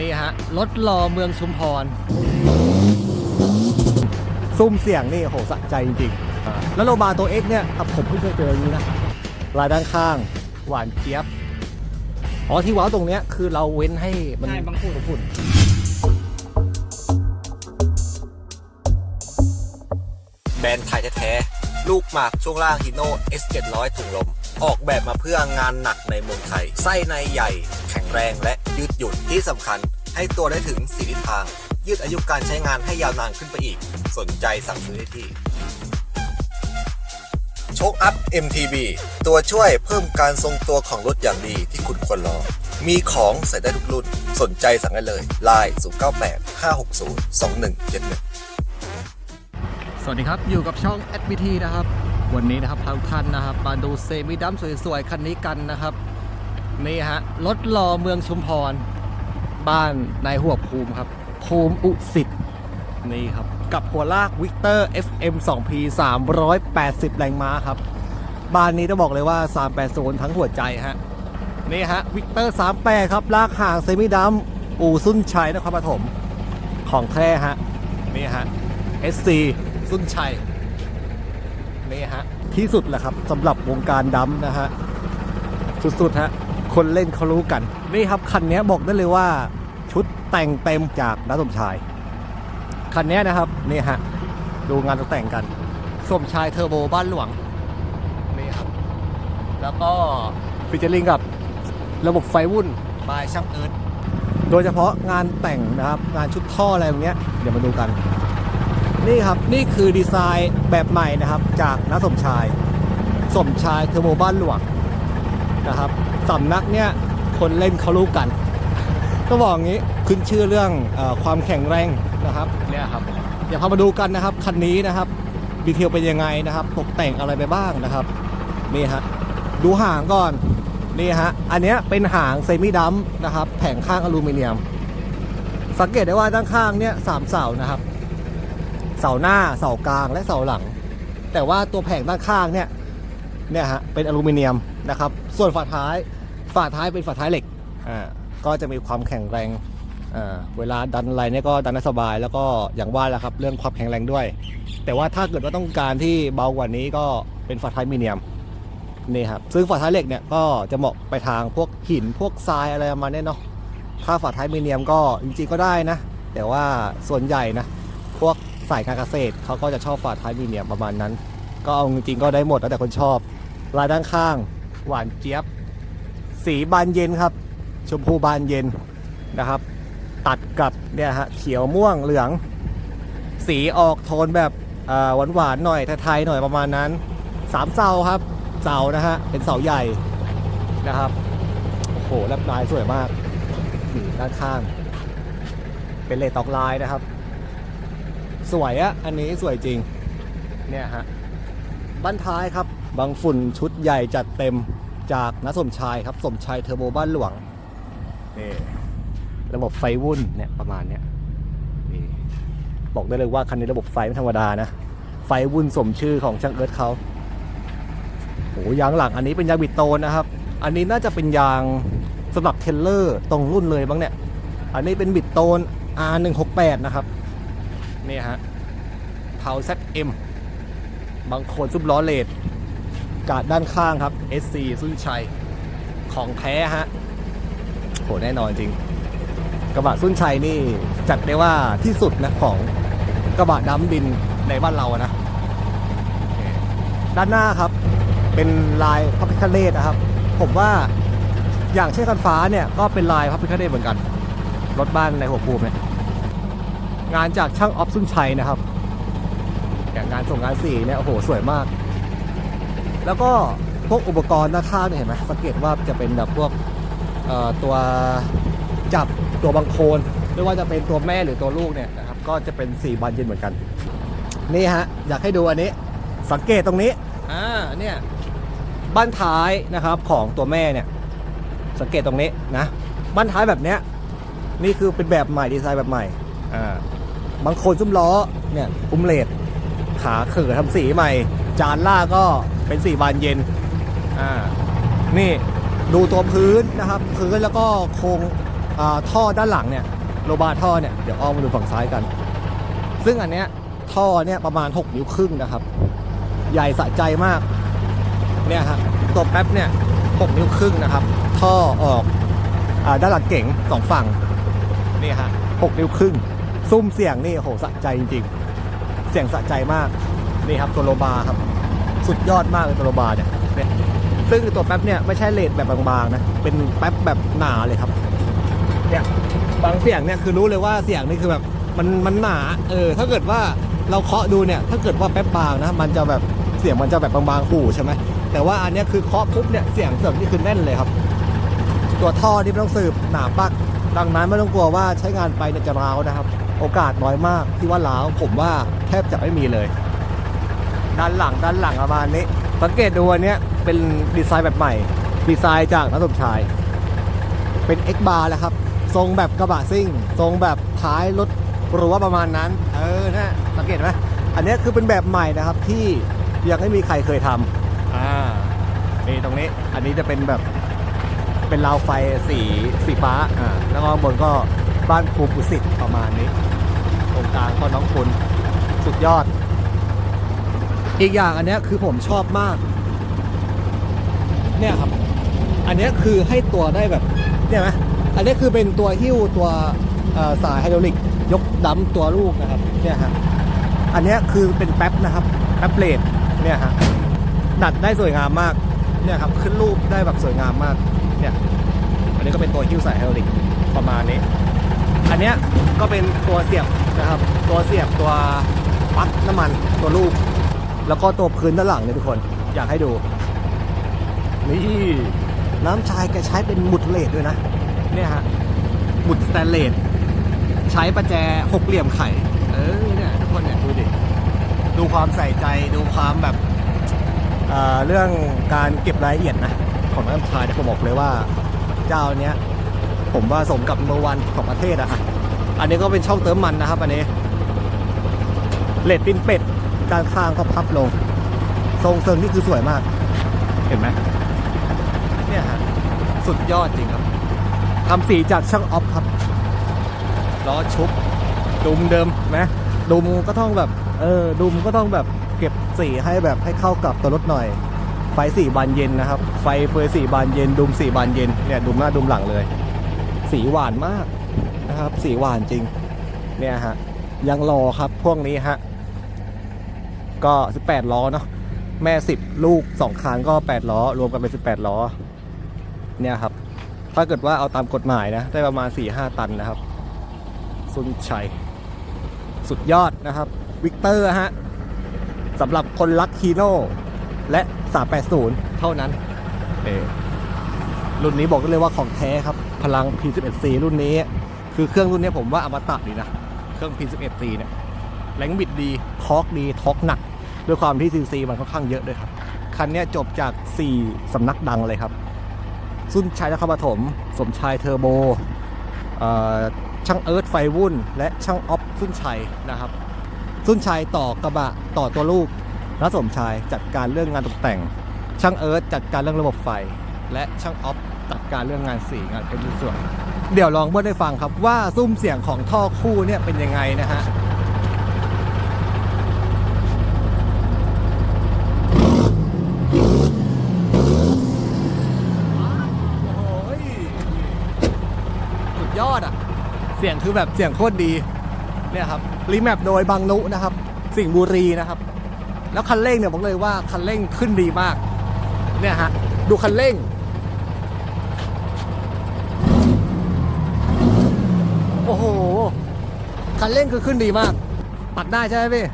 นี่ฮะรถรอเมืองชุมพรซุ่มเสียงนี่โหสะใจจริงๆอ่าแล้วโลมาตัว X เนี่ยอะผมเพิ่งเคยเจออย่างนี้นะลายด้านข้าง หวานเจี๊ยบ อ๋อที่ว้าวตรงเนี้ยคือเราเว้นให้มันใช่บางฝุ่นฝุ่นแบรนด์ไทยแท้ๆ ลูกหมากช่วงล่างฮิโน่ S700 ถุงลม ออกแบบมาเพื่องานหนักในเมืองไทย ไส้ในใหญ่ แข็งแรงและ ยืดหยุ่นที่สำคัญให้ตัวได้ถึงสีทิศทาง ยืดอายุการใช้งานให้ยาวนานขึ้นไปอีก สนใจสั่งซื้อได้ที่โชคอัพ MTB ตัวช่วยเพิ่มการทรงตัวของรถอย่างดีที่คุณควรรอ มีของใส่ได้ทุกรุ่น สนใจสั่งได้เลย Line 098 560 2171 สวัสดีครับ อยู่กับช่อง SBT นะครับ วันนี้นะครับพาทุกท่านนะครับ มาดูเซมิดัมสวยๆ คันนี้กันนะครับ นี่ฮะรถรอเมืองชุมพร บ้านนายหัวภูมิครับภูมิอุสิตนี่ครับ กับหัวลากวิกเตอร์ FM 2P 380 แรงม้าครับ บ้านนี้ต้องบอกเลยว่า 380 ทั้งหัวใจฮะ นี่ฮะวิกเตอร์ 38 ครับ ลากห่างเซมิดัมอู่สุนชัยนครปฐมของแท้ฮะ นี่ฮะ SC สุนชัย นี่ฮะ ที่สุดแหละครับสำหรับวงการดัมนะฮะ สุดๆฮะ คนเล่นเขารู้กัน นี่ครับคันนี้บอกได้เลยว่าชุดแต่งเต็มจากนัสมชาย คันนี้นะครับนี่ฮะดูงานตกแต่งกัน สมชายเทอร์โบบ้านหลวงนี่ครับ แล้วก็ฟิชเชอร์ลิงกับระบบไฟวุ่นบายช่างเอิร์ธโดยเฉพาะงานแต่งนะครับงานชุดท่ออะไรแบบเนี้ยเดี๋ยวมาดูกัน นี่ครับนี่คือดีไซน์แบบใหม่นะครับจากนักสมชาย สมชายเทอร์โบบ้านหลวงนะครับ สำนักเนี่ยคนเล่นเขารู้กัน ก็บอกอย่างนี้ ขึ้นชื่อเรื่องเออความแข็งแรงนะครับเนี่ยครับเดี๋ยวพามาดูกันนะครับคันนี้นะครับดีเทลเป็นยังไงนะครับ ตกแต่งอะไรไปบ้างนะครับนี่ฮะดูหางก่อนนี่ฮะอันเนี้ยเป็นหางเซมิดัมนะครับ แผงข้างอลูมิเนียม สังเกตได้ว่าด้านข้างเนี่ยสามเสานะครับ เสาหน้าเสากลางและเสาหลัง แต่ว่าตัวแผงด้านข้างเนี่ยเนี่ยฮะเป็นอลูมิเนียมนะครับ ส่วนฝาท้าย ฝาท้ายเป็นฝาท้ายเหล็กอ่าก็จะมีความแข็งแรงอ่าเวลาดันอะไรเนี่ยก็ดันได้สบายแล้วก็อย่างว่าแหละครับเรื่องความแข็งแรงด้วย แต่ว่าถ้าเกิดว่าต้องการที่เบากว่านี้ก็เป็นฝาท้ายมีเนียมนี่ครับซึ่งฝาท้ายเหล็กเนี่ยก็จะเหมาะไปทางพวกหินพวกทรายอะไรประมาณเนี้ยเนาะถ้าฝาท้ายมีเนียมก็จริงๆก็ได้นะ แต่ว่าส่วนใหญ่นะพวกสายการเกษตรเขาก็จะชอบฝาท้ายมีเนียมประมาณนั้น ก็เอาจริงๆก็ได้หมดแล้วแต่คนชอบลายด้านข้าง หวานเจี๊ยบ สีบานเย็นครับ ชมพูบานเย็นนะครับ ตัดกับเนี่ยฮะเขียวม่วงเหลือง สีออกโทนแบบหวานหวานๆหน่อยไทยๆหน่อยประมาณนั้นสามเสาครับเสานะฮะเป็นเสาใหญ่นะครับโอ้โหแลบลายสวยมากด้านข้าง เป็นเลตตอกลายนะครับ สวยอะอันนี้สวยจริงเนี่ยฮะบ้านท้ายครับ บางฝุ่นชุดใหญ่จัดเต็ม จากนสมชายครับ สมชายเทอร์โบบ้านหลวงนี่ระบบไฟวุ่นเนี่ยประมาณเนี้ยนี่บอกได้เลยว่าคันนี้ระบบไฟไม่ธรรมดานะ ไฟวุ่นสมชื่อของช่างเอิร์ธเขาโอ้ยางหลังอันนี้เป็นยางบิดโตนนะครับ อันนี้น่าจะเป็นยางสำหรับเทรลเลอร์ตรงรุ่นเลยบ้างเนี่ย อันนี้เป็นบิดโตน R168 นะครับนี่ฮะเผา ZM บางคนซุปล้อเลด กาดด้านข้างครับ SC สุนชัยของแท้ฮะโหแน่นอนจริง กระบะสุนชัยนี่จัดได้ว่าที่สุดนะของกระบะดำดินในบ้านเราอะนะด้านหน้าครับ เป็นลายพับพิคเนตนะครับ ผมว่าอย่างเช่นกันฟ้าเนี่ยก็เป็นลายพับพิคเนตเหมือนกัน รถบ้านในหัวภูมิเนี่ยงานจากช่างออฟซุนชัยนะครับอย่างงานส่งงานสีเนี่ยโอ้โหสวยมาก แล้วก็พวกอุปกรณ์ด้าข้างเนี่ยเห็นไหมสังเกตว่าจะเป็นแบบพวกตัวจับตัวบังโคลนไม่ว่าจะเป็นตัวแม่หรือตัวลูกเนี่ยนะครับก็จะเป็นสีบานเย็นเหมือนกัน นี่ฮะอยากให้ดูอันนี้ สังเกตตรงนี้อ่าเนี่ยบ้านท้ายนะครับของตัวแม่เนี่ยสังเกตตรงนี้นะบ้านท้ายแบบเนี้ยนี่คือเป็นแบบใหม่ดีไซน์แบบใหม่อ่าบางคนซุ้มล้อเนี่ยอุ้มเลดขาเขื่อทำสีใหม่ จานล่าก็ เป็นสีบานเย็นอ่านี่ดูตัวพื้นนะครับ พื้นแล้วก็โครงอ่าท่อด้านหลังเนี่ยโลบาท่อเนี่ยเดี๋ยวอ้อมมาดูฝั่งซ้ายกัน ซึ่งอันเนี้ยท่อเนี่ยประมาณ 6 นิ้วครึ่งนะครับ ใหญ่สะใจมากเนี่ยฮะตัวแป๊บเนี่ย6นิ้วครึ่งนะครับ ท่อออกอาด้านหลังเก๋งสองฝั่งนี่ฮะ6นิ้วครึ่ง ซุ้มเสียงนี่โอ้โหสะใจจริงๆ เสียงสะใจมากนี่ครับตัวโลบาครับ สุดยอดมากเลยตัวโลบาเนี่ยเนี่ยซึ่งตัวแป๊บเนี่ยไม่ใช่เลดแบบบางๆนะ เป็นแป๊บแบบหนาเลยครับ เนี่ยบางเสียงเนี่ยคือรู้เลยว่าเสียงนี่คือแบบมันมันหนา เออ ถ้าเกิดว่าเราเคาะดูเนี่ย ถ้าเกิดว่าแป๊บบางนะ มันจะแบบเสียงมันจะแบบบางๆหูใช่ไหมแต่ว่าอันนี้คือเคาะปุ๊บเนี่ยเสียงเสริมนี่คือแน่นเลยครับ ตัวท่อนี่ไม่ต้องสืบหนาปัก ดังนั้นไม่ต้องกลัวว่าใช้งานไปเนี่ยจะร้าวนะครับ โอกาสน้อยมากที่ว่าร้าวผมว่าแทบจะไม่มีเลย ด้านหลังด้านหลังประมาณนี้ สังเกตดูอันเนี้ยเป็นดีไซน์แบบใหม่ ดีไซน์จากนักสมชาย เป็น X bar แหล้วครับ ทรงแบบกระบะซิ่ง ทรงแบบท้ายรถหรือว่าประมาณนั้น เออนะสังเกตไหมอันเนี้ยคือเป็นแบบใหม่นะครับที่ยังไม่มีใครเคยทำอ่านี่ตรงนี้อันนี้จะเป็นแบบเป็นราวไฟสีสีฟ้าอ่าแล้วก็ข้างบนก็บ้านครูปุสิทธิ์ประมาณนี้ ตรงกลางก็น้องคุณสุดยอด อีกอย่างอันนี้คือผมชอบมาก เนี่ยครับ อันนี้คือให้ตัวได้แบบเนี่ยไหมอันนี้คือเป็นตัวหิ้วตัวสายไฮดรอลิก ยกดัมตัวลูกนะครับ เนี่ยฮะอันนี้คือเป็นแป๊บนะครับแป๊บเลดเนี่ยฮะดัดได้สวยงามมาก เนี่ยครับขึ้นรูปได้แบบสวยงามมาก เนี่ย อันนี้ก็เป็นตัวฮิ้วสายไฮดรอลิกประมาณนี้ อันนี้ก็เป็นตัวเสียบนะครับ ตัวเสียบตัวปั๊กน้ำมันตัวลูก แล้วก็ตัวพื้นด้านหลังเนี่ยทุกคน อยากให้ดู นี่ น้ำชายแกใช้เป็นหมุดเลดด้วยนะ เนี่ยฮะ หมุดสแตนเลส ใช้ประแจหกเหลี่ยมไข่ เออ เนี่ยทุกคนเนี่ยดูดิ ดูความใส่ใจ ดูความแบบเอ่อเรื่องการเก็บรายละเอียดนะ ของน้ำชายเนี่ยผมบอกเลยว่าเจ้าเนี้ยผมว่าสมกับเบอร์วันของประเทศอะอันนี้ก็เป็นช่องเติมมันนะครับอันนี้เลดปินเป็ด ด้านข้างก็พับลง ทรงเซิงนี่คือสวยมาก เห็นไหมเนี่ยฮะสุดยอดจริงครับทำสีจากช่างออฟครับล้อชุบดุมเดิมไหมดุมก็ต้องแบบ เออดุมก็ต้องแบบเก็บสีให้แบบให้เข้ากับตัวรถหน่อย ไฟสีบานเย็นนะครับ ไฟเฟยสีบานเย็น ดุมสีบานเย็นเนี่ยดุมหน้าดุมหลังเลย สีหวานมากนะครับ สีหวานจริง เนี่ยฮะยังรอครับพวกนี้ฮะ ก็ 18 ล้อเนาะแม่ 10 ลูก 2 คันก็ 8 ล้อ รวมกันเป็น 18 ล้อ เนี่ยครับ ถ้าเกิดว่าเอาตามกฎหมายนะ ได้ประมาณ 4-5 ตันนะครับ สุนชัย สุดยอดนะครับ วิกเตอร์ฮะสำหรับคนรักฮีโน่และ 380 เท่านั้นเอรุ่นนี้บอกได้เลยว่าของแท้ครับ พลัง P11C รุ่นนี้ คือเครื่องรุ่นนี้ผมว่าอมตะดีนะ เครื่อง P11C เนี่ย แรงบิดดีทอร์กดีทอร์กหนัก ด้วยความที่ CC มันค่อนข้างเยอะด้วยครับ คันนี้จบจาก 4 สำนักดังเลยครับ สุนชัยนครปฐมสมชายเทอร์โบช่างเอิร์ธไฟวุ่น และช่างออฟสุนชัยนะครับสุนชัยต่อกระบะต่อตัวลูกและสมชายจัดการเรื่องงานตกแต่ง ช่างเอิร์ธจัดการเรื่องระบบไฟ และช่างออฟจัดการเรื่องงานสีงานเป็นส่วน เดี๋ยวลองเบิ้ลให้ฟังครับว่าซุ้มเสียงของท่อคู่เนี่ยเป็นยังไงนะฮะ โอ้ยสุดยอดอะ เสียงคือแบบเสียงโคตรดีเนี่ยครับรีแมปโดยบางนุนะครับ สิ่งห์บุรีนะครับ แล้วคันเร่งเนี่ยบอกเลยว่าคันเร่งขึ้นดีมาก เนี่ยฮะดูคันเร่ง โอ้โห คันเร่งคือขึ้นดีมาก ตัดได้ใช่ไหมพี่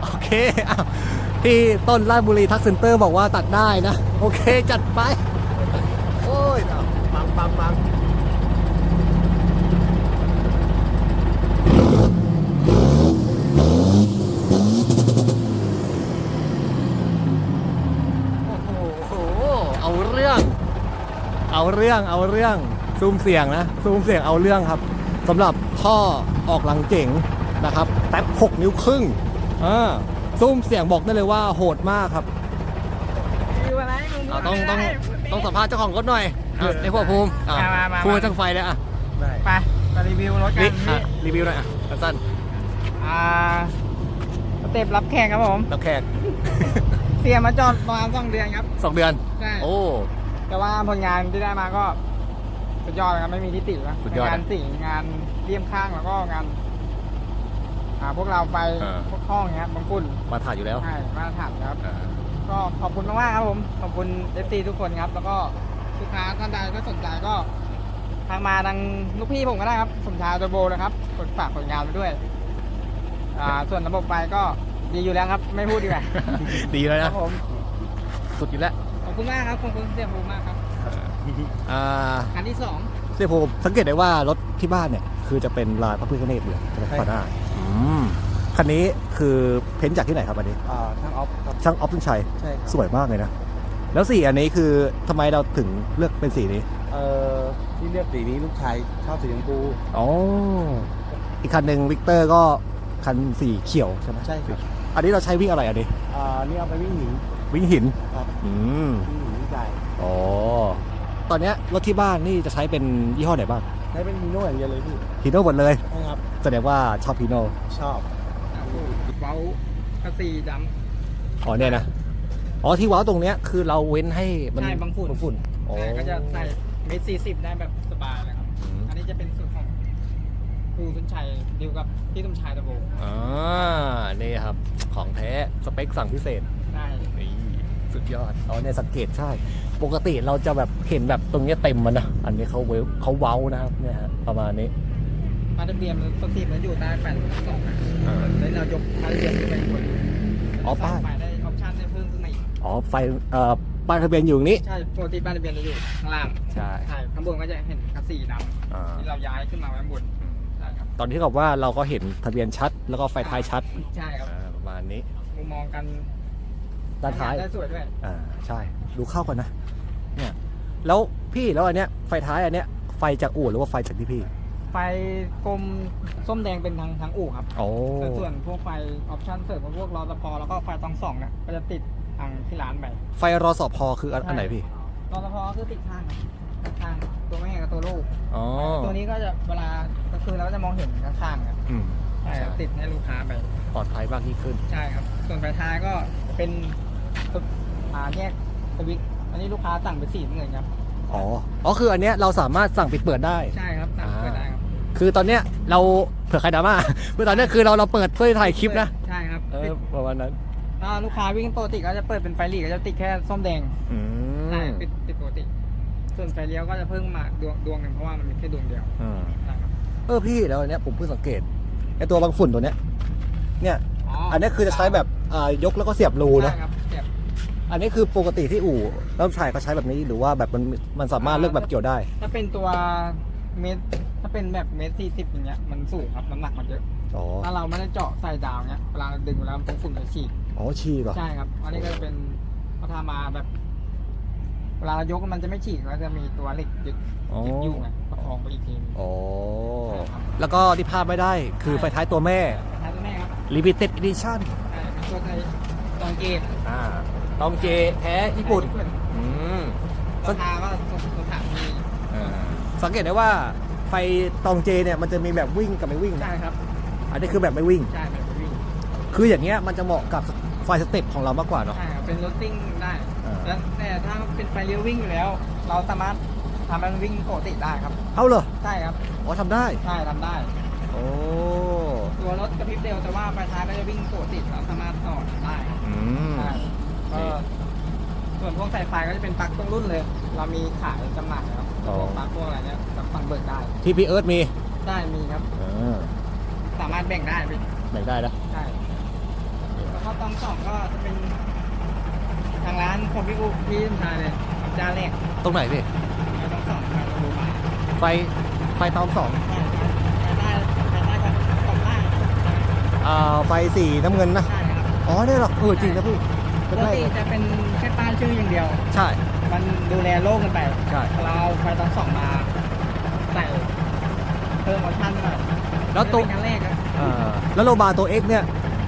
โอเคอที่ต้นราชบุรีทักเซ็นเตอร์บอกว่าตัดได้นะ โอเคจัดไป โอ้ยเอาปังปังปังโอ้โห เอาเรื่อง เอาเรื่องเอาเรื่องซูมเสียงนะซูมเสียงเอาเรื่องครับสำหรับท่อออกหลังเจ๋งนะครับแท็บ6 นิ้วครึ่งอ่าซูมเสียงบอกได้เลยว่าโหดมากครับอะต้องต้องต้องสัมภาษณ์เจ้าของรถหน่อยอะในพวกภูมิอะมามามาภูมิช่างไฟเลยอะวิวรถกันี่นอะพี่รีวิวหน่อยอะสั้นอ่าสเต็ปรับแขกครับผมๆรับแขกเสียมาจอดประมาณสองเดือนครับสองเดือนใช่โอ้ แต่ว่าผลงานที่ได้มาก็สุดยอดเลยครับไม่มีทิฏฐินะสุดยอดงานสิ่งงานเลี่ยมข้างแล้วก็งาน อ่า พวกเราไปอ่าพวกห้องเงี้ยบางฝุ่นมาถ่ายอยู่แล้วใช่มาตรฐานครับ อ่าก็ขอบคุณมากๆครับผม ขอบคุณเอฟซีทุกคนครับ แล้วก็ลูกค้าท่านใดก็สนใจก็ทางมาทางลูกพี่ผมก็ได้ครับสมชายตัวโบนะครับกดฝากผลงานไปด้วย อ่า ส่วนระบบไฟก็ดีอยู่แล้วครับ ไม่พูดดีกว่า ดีเลยครันะบผม สุดอยู่แล้วขอบ คุณมากครับขอบคุณเสียภูมิมากครับอ่าคันที่สองเสียผมสังเกตได้ว่ารถที่บ้านเนี่ย คือจะเป็นลายพระพุทธเนตรเลยใช่ไหมขวาหน้าอืมคันนี้คือเพ้นท์จากที่ไหนครับอันนี้อ่าทางออฟครับช่างออฟตุนชัยใช่ครับสวยมากเลยนะแล้วสีอันนี้คือทำไมเราถึงเลือกเป็นสีนี้ เอ่อที่เลือกสีนี้ลูกชายชอบสีชมพูอ๋ออีกคันหนึ่งวิกเตอร์ก็คันสีเขียวใช่ไหมใช่ครับอันนี้เราใช้วิ่งอะไรอันนี้อ่านี่เอาไปวิ่งหนี วิ่งหินครับอืมวิ่งหนีวิ่งไก่อ๋อตอนเนี้ยรถที่บ้านนี่จะใช้เป็นยี่ห้อไหนบ้างใช้เป็นฮีโน่อย่างเดียวเลยพี่ฮีโน่หมดเลยใช่ครับแสดงว่าชอบฮีโน่ชอบเว้ากับสี่ดอ๋อเนี่ยนะอ๋อที่ว้าวตรงเนี้ยคือเราเว้นให้ำมันใช่บางฝุ่นบางฝุ่นใช่ก็จะใส่เมตรสี่สิบได้แบบสบายเลยครับอืมอันนี้จะเป็นสูตรของครูสุนชัยดีลกับพี่ตุ้มชายตะโบอ่านี่ครับของแท้สเปคสั่งพิเศษได้นี่ สุดยอดอ๋อเนี่ยสังเกตใช่ ปกติเราจะแบบเห็นแบบตรงเนี้ยเต็มมันนะ อันนี้เขาเวลเขาเว้านะครับเนี่ยฮะประมาณนี้มาตรเบียมปกติมันอยู่ใต้แฟนสองนะอ่าแล้วเรายกมาตรเบียมขึ้นไปบนอ๋อป้ายใส่ไฟได้ออปชั่นได้เพิ่มขึ้นมาอีกอ๋อไฟเอ่อป้ายทะเบียนอยู่ตรงนี้ ใช่ปกติบ้านทะเบียนจะอยู่ข้างล่างใช่ใช่ข้างบนก็จะเห็นคัสซีดอ่าำที่เราย้ายขึ้นมาไว้ข้างบนใช่ครับตอนที่กับว่าเราก็เห็นทะเบียนชัด แล้วก็ไฟท้ายชัดใช่ครับอ่าประมาณนี้มุมมองกัน ด้านท้ายได้สวยด้วยอ่าใช่ดูเข้ากันนะ เนี่ย แล้วพี่แล้วอันเนี้ยไฟท้ายอันเนี้ยไฟจากอู่หรือว่าไฟจากที่พี่ไฟกลมส้มแดงเป็นทางทางอู่ครับ โอ้แต่ส่วนพวกไฟออปชั่นเสริมพวกรอตพอแล้วก็ไฟตองสองเนี่ยก็จะติดทางที่ร้านไปไฟรอสอพอคืออันอันไหนพี่รอตพอคือติดข้างครับข้างตัวแม่กับตัวลูกอ๋อตัวนี้ก็จะเวลากลางคืนเราก็จะมองเห็นข้างๆครับอืมใช่ครับติดให้ลูกค้าไปปลอดภัยมากยิ่งขึ้น ใช่ครับ ส่วนไฟท้ายก็จะเป็นตัว อ่าแยกสวิตช์อันนี้ลูกค้าสั่งเป็นสีน้ำเงินครับ อ๋อ อ๋อ คืออันเนี้ยเราสามารถสั่งปิดเปิดได้ ใช่ครับสั่งเปิดได้ครับคือตอนเนี้ยเราเผื่อใครดราม่า เมื่อตอนเนี้ยคือเราเราเปิดเพื่อถ่ายคลิปนะ ใช่ครับเออติดประมาณนั้นถ้าลูกค้าวิ่งปกติก็จะเปิดเป็นไฟหลีกก็จะติดแค่ส้มแดงอืใช่มติดติดปกติ ส่วนไฟเลี้ยวก็จะเพิ่มมาดวงดวงหนึ่งเพราะว่ามันมีแค่ดวงเดียวอ่าใช่ครับเออพี่แล้วอันเนี้ยผมเพิ่งสังเกตไอตัวบางฝุ่นตัวเนี้ย เนี่ย อันเนี้ยคือจะใช้แบบอ่ายกแล้วก็เสียบรูนะ ใช่ครับเสียบ อันนี้คือปกติที่อู่แล้วชายเขาใช้แบบนี้หรือว่าแบบมันมันสามารถเลือกแบบเกี่ยวได้ ถ้าเป็นตัวเมตรถ้าเป็นแบบเมตรสี่สิบอย่างเงี้ยมันสูงครับน้ำหนักมันเยอะอ๋อถ้าเราไม่ได้เจาะใส่ดาวเงี้ยเวลาเราดึงแล้วมันต้องฝุ่นจะฉีกอ๋อชีก่อนใช่ครับ อันนี้ก็จะเป็นพัฒนามาแบบ เวลาเรายกมันจะไม่ฉีกแล้วจะมีตัวเหล็กยึดอ๋อยึดอยู่ไงประคองไปอีกทีนึงอ๋อใช่ครับแล้วก็ที่พลาดไม่ได้คือไฟท้ายตัวแม่ท้ายตัวแม่ครับ Limited Edition ใช่เป็นตัวไทยตองเกตอ่า ตองเจแท้ญี่ปุ่นอืมราคาก็สถานมีสังเกตได้ว่าไฟตองเจเนี่ยมันจะมีแบบวิ่งกับไม่วิ่งใช่นะครับอันนี้คือแบบไม่วิ่ง ใช่แบบวิ่งคืออย่างเงี้ยมันจะเหมาะกับไฟสเต็ปของเรามากกว่าเนาะ ใช่ครับเป็นรถซิ่งได้อ่า แล้วแต่ถ้าเป็นไฟเลี้ยววิ่งอยู่แล้ว เราสามารถทำให้มันวิ่งปกติได้ครับเอาเหรอใช่ครับอ๋อทำได้ ใช่ทำได้ โอ้ตัวรถกระพริบเร็วแต่ว่าไฟท้ายก็จะวิ่งปกติเราสามารถต่อได้ครับอืม ใช่ ก็ส่วนพวกสายไฟก็จะเป็นปลั๊กตรงรุ่นเลย เรามีขายจำหน่ายครับพวกปลั๊กพวกอะไรเนี้ยกับฟังเบิกได้ ที่พี่เอิร์ธมีได้มีครับอ่าสามารถแบ่งได้พี่แบ่งได้นะใช่แล้วก็ตองสองก็จะเป็น ทางร้านของพี่กูพี่ชายเลยเจ้าแรกตรงไหนพี่ไม่ต้องสองไปดูมาไฟไฟตองสองใช่ใช่ใช่ใช่ของของบ้านอ่าไฟสีน้ำเงินนะใช่ครับอ๋อเนี่ยเหรอเออจริงนะพี่ ปเป็นกไรติจะเป็นแค่ป้ายชื่ออย่างเดียว ใช่ มันดูแลโลกกันไปใช่ เราเอาไฟตองสองมาใส่เพิ่มออปชั่นหน่อยแล้วตัวเป็นครั้งแรกครับอ่าแล้วโลบาตัว X เนี่ย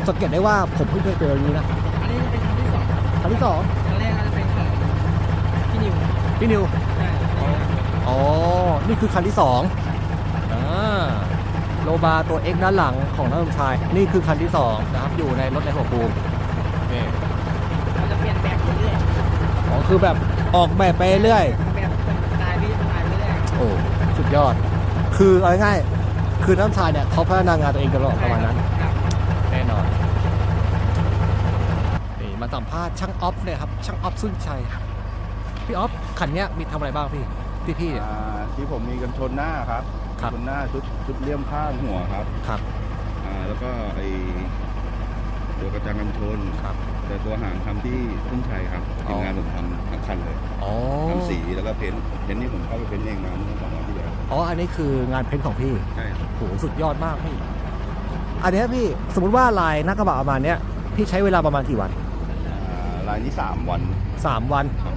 สังเกตได้ว่าผมเพิ่งเคยเจออย่างนี้นะอันนี้จะเป็นครั้งที่สองครับครั้งที่สองครั้งแรกก็จะเป็นของพี่นิวพี่นิว ใช่อ๋อ นี่คือคันที่สองอ่าโลบาตัว X ด้านหลังของนักสมชาย นี่คือคันที่สองนะครับ อยู่ในรถในหัวปูนี่ เราจะเปลี่ยนแบบเรื่อย อ๋อคือแบบออกแบบไปเรื่อยๆแบบสไตล์พี่สไตล์เรื่อยโอ้สุดยอด คือเอาง่ายๆคือน้ำชายเนี่ยเขาพัฒนางานตัวเองตลอดๆประมาณนั้น ครับแน่นอนนี่มาสัมภาษณ์ช่างออฟเนี่ยครับช่างออฟสุนชัยพี่ออฟคันเนี้ยมีทำอะไรบ้างพี่ที่พี่เนี่ยอ่าที่ผมมีกันชนหน้าครับครับ ชนหน้าชุดชุดเลี่ยมข้างหัวครับครับ อ่าแล้วก็ไอ ตัวกระจังกันชนครับ แต่ตัวหางทำที่ทุ่งชัยครับอ๋อทีมงานผมทำทั้งคันเลยอ๋อทำสีแล้วก็เพ้นท์เพ้นท์นี่ผมเข้าไปเพ้นท์เองมาเมื่อสองวันที่แล้วอ๋ออันนี้คืองานเพ้นท์ของพี่ใช่ครับโหสุดยอดมากพี่อันเนี้ยพี่สมมติว่าลายหน้ากระบะประมาณเนี้ยพี่ใช้เวลาประมาณกี่วันอ่าลายนี้สามวันสามวันครับ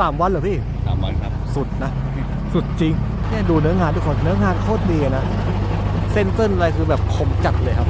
สามวันเหรอพี่สามวันครับสุดนะ สุดจริงเนี่ยดูเนื้องานทุกคนเนื้องานโคตรดีนะเส้นเส้นอะไรคือแบบคมจัดเลยครับ